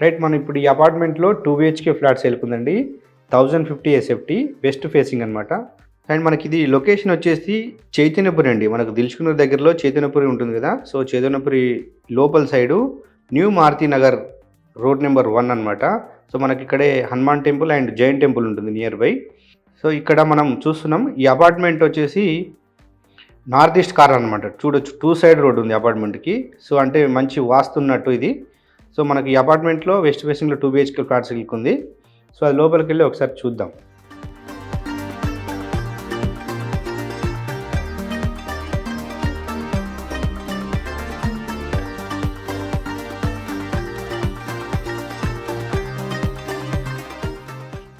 Right మనం ఇప్పుడు ఈ అపార్ట్మెంట్లో టూ బిహెచ్కే ఫ్లాట్స్ వెళ్తుందండి thousand fifty SFT west facing అనమాట అండ్ మనకి ఇది లొకేషన్ వచ్చేసి చైతన్యపురి అండి. మనకు దిల్చుకున్న దగ్గరలో చైతన్యపురి ఉంటుంది కదా. సో చైతన్యపురి లోపల side new Maruti Nagar road number one అనమాట సో మనకి ఇక్కడే Hanuman temple and Jain temple ఉంటుంది నియర్ బై. సో ఇక్కడ మనం చూస్తున్నాం ఈ అపార్ట్మెంట్ వచ్చేసి నార్త్ ఈస్ట్ కార్ అనమాట చూడొచ్చు టూ సైడ్ రోడ్ ఉంది అపార్ట్మెంట్కి. సో అంటే మంచి వాస్తున్నట్టు ఇది. సో మనకి ఈ అపార్ట్మెంట్లో వెస్ట్ ఫేసింగ్లో టూ బిహెచ్కే ఫ్లాట్స్ ఉంది సో అది లోపలికి వెళ్ళి ఒకసారి చూద్దాం.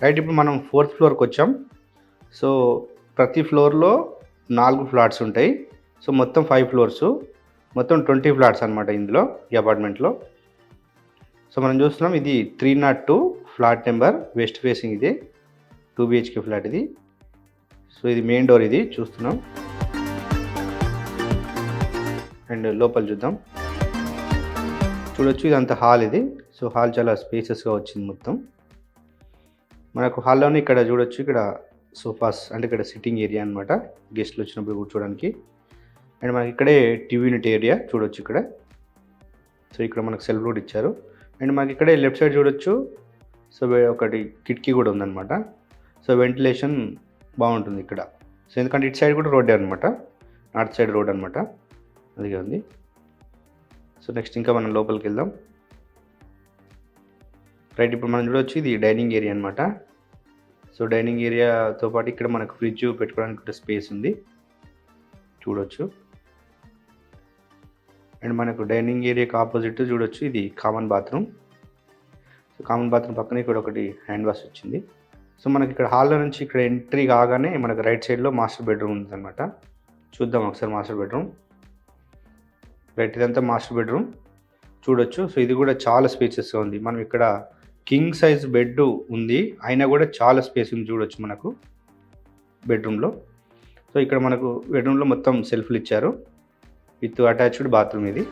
రైట్ ఇప్పుడు మనం ఫోర్త్ ఫ్లోర్కి వచ్చాం. సో ప్రతి ఫ్లోర్లో నాలుగు ఫ్లాట్స్ ఉంటాయి. సో మొత్తం ఫైవ్ ఫ్లోర్స్. మొత్తం ట్వంటీ ఫ్లాట్స్ అనమాట ఇందులో ఈ అపార్ట్మెంట్లో. సో మనం చూస్తున్నాం ఇది three nought two flat number west facing ఇది టూ బిహెచ్కే ఫ్లాట్ ఇది. సో ఇది మెయిన్ డోర్ ఇది చూస్తున్నాం. అండ్ లోపల చూద్దాం. చూడొచ్చు ఇదంతా హాల్ ఇది. సో హాల్ చాలా స్పేసెస్గా వచ్చింది మొత్తం. మనకు హాల్లోనే ఇక్కడ చూడొచ్చు ఇక్కడ సోఫాస్ అంటే ఇక్కడ సిట్టింగ్ ఏరియా అనమాట గెస్ట్లు వచ్చినప్పుడు కూర్చోడానికి. అండ్ మనకి ఇక్కడే టీవీ యూనిట్ ఏరియా చూడొచ్చు ఇక్కడ. సో ఇక్కడ మనకు సెల్ఫ్ రోడ్ ఇచ్చారు. అండ్ మాకు ఇక్కడే లెఫ్ట్ సైడ్ చూడొచ్చు. సో ఒకటి కిటికీ కూడా ఉందన్నమాట. సో వెంటిలేషన్ బాగుంటుంది ఇక్కడ. సో ఎందుకంటే ఇటు సైడ్ కూడా రోడ్డే అనమాట నార్త్ సైడ్ రోడ్ అనమాట అదిగే ఉంది. సో నెక్స్ట్ ఇంకా మనం లోపలికి వెళ్దాం. రైట్ ఇప్పుడు మనం చూడొచ్చు ఇది డైనింగ్ ఏరియా అనమాట సో డైనింగ్ ఏరియాతో పాటు ఇక్కడ మనకు ఫ్రిడ్జ్ పెట్టుకోవడానికి స్పేస్ ఉంది. చూడొచ్చు. అండ్ మనకు డైనింగ్ ఏరియాకి ఆపోజిట్ చూడొచ్చు ఇది common bathroom so common bathroom పక్కన ఇక్కడ ఒకటి హ్యాండ్ వాష్ వచ్చింది. సో మనకి ఇక్కడ హాల్లో నుంచి ఇక్కడ ఎంట్రీ కాగానే మనకు రైట్ సైడ్లో మాస్టర్ బెడ్రూమ్ ఉందన్నమాట. చూద్దాం ఒకసారి మాస్టర్ బెడ్రూమ్ రైట్ ఇదంతా మాస్టర్ బెడ్రూమ్ చూడొచ్చు. సో ఇది కూడా చాలా స్పేసెస్గా ఉంది. మనం ఇక్కడ కింగ్ సైజ్ బెడ్ ఉంది. అయినా కూడా చాలా స్పేస్ ఉంది చూడొచ్చు మనకు బెడ్రూమ్లో సో ఇక్కడ మనకు బెడ్రూమ్లో మొత్తం సెల్ఫ్లు ఇచ్చారు. విత్ అటాచ్డ్ బాత్రూమ్ ఇది.